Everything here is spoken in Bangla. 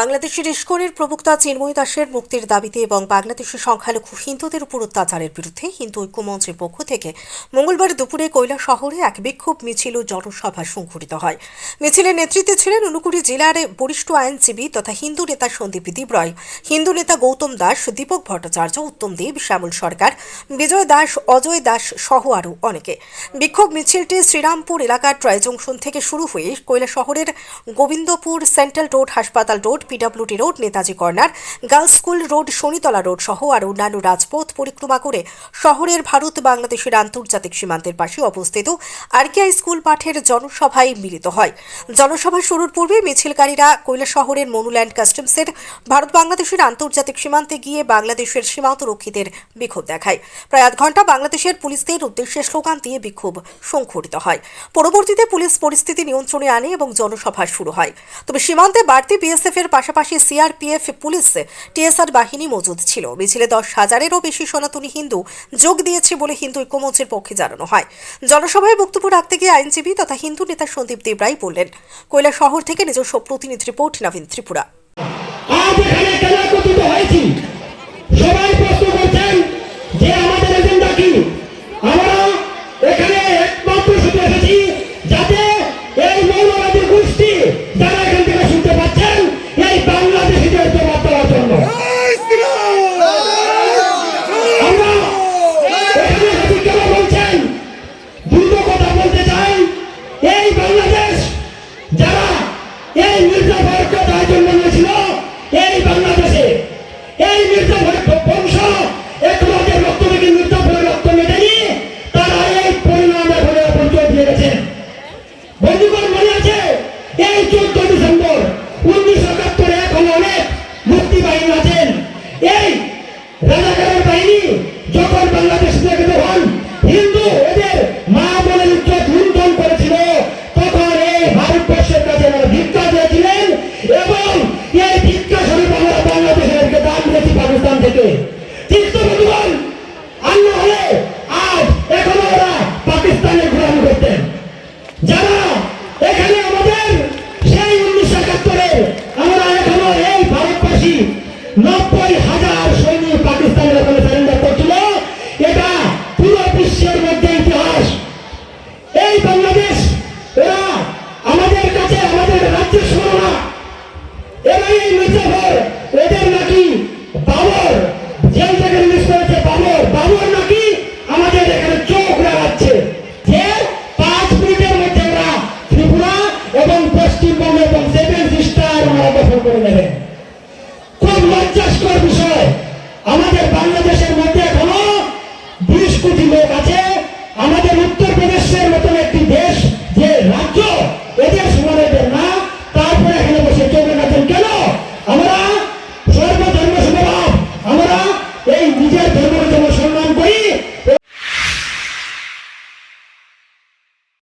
বাংলাদেশের ইস্কনের প্রবক্তা চিন্ময় দাসের মুক্তির দাবিতে এবং বাংলাদেশের সংখ্যালঘু হিন্দুদের উপর অত্যাচারের বিরুদ্ধে হিন্দু ঐক্যমঞ্চের পক্ষ থেকে মঙ্গলবার দুপুরে কৈলা শহরে এক বিক্ষোভ মিছিল ও জনসভা সংঘটিত হয়। মিছিলের নেতৃত্বে ছিলেন উনকুড়ি জেলার বরিষ্ঠ আইনজীবী তথা হিন্দু নেতা সন্দীপ দীপ রয়, হিন্দু নেতা গৌতম দাস, দীপক ভট্টাচার্য, উত্তম দেব, শ্যামল সরকার, বিজয় দাস, অজয় দাস সহ আরও অনেকে। বিক্ষোভ মিছিলটি শ্রীরামপুর এলাকার ট্রয় জংশন থেকে শুরু হয়ে কৈলা শহরের গোবিন্দপুর সেন্ট্রাল রোড, হাসপাতাল road PWT road, Netaji corner, girls school road, Shanitala road সহ আর অন্যান্য রাজপথ পরিক্রমা করে শহরের ভারত, বাংলাদেশের আন্তর্জাতিক সীমান্তের পাশে অবস্থিত আরকেআই স্কুল মাঠের জনসভায় মিলিত হয়। জনসভা শুরুর পূর্বে মিছিলকারীরা শহরের মনুল্যান্ড কাস্টমসের ভারত, বাংলাদেশের আন্তর্জাতিক সীমান্তে গিয়ে বাংলাদেশের সীমান্ত রক্ষীদের বিক্ষোভ দেখায়। প্রায় আধ ঘণ্টা বাংলাদেশের পুলিশদের উদ্দেশ্যে স্লোগান দিয়ে বিক্ষোভ সংঘটিত হয়। পরবর্তীতে পুলিশ পরিস্থিতি নিয়ন্ত্রণে আনে এবং জনসভা শুরু হয়। তবে সীমান্তে বাড়তি বিএসএফ এর পাশাপাশি সিআরপিএফ, পুলিশ, টিএসআর বাহিনী মজুদ ছিল। মিছিলে দশ হাজারেরও বেশি সনাতনী হিন্দু যোগ দিয়েছে বলে হিন্দু ঐক্যমঞ্চের পক্ষে জানানো হয়। জনসভায় বক্তব্য রাখতে গিয়ে আইনজীবী তথা হিন্দু নেতা সন্দীপ দেবরাই বললেন কৈলা শহর থেকে নিজস্ব প্রতিনিধি রিপোর্ট, নবীন ত্রিপুরা। বন্ধুগণ মনে আছে? এই চোদ্দ ডিসেম্বর উনিশশো এখন অনেক মুক্তি বাহিনী আছেন। এই রাজাকারের উদ্দেশ্যের মতো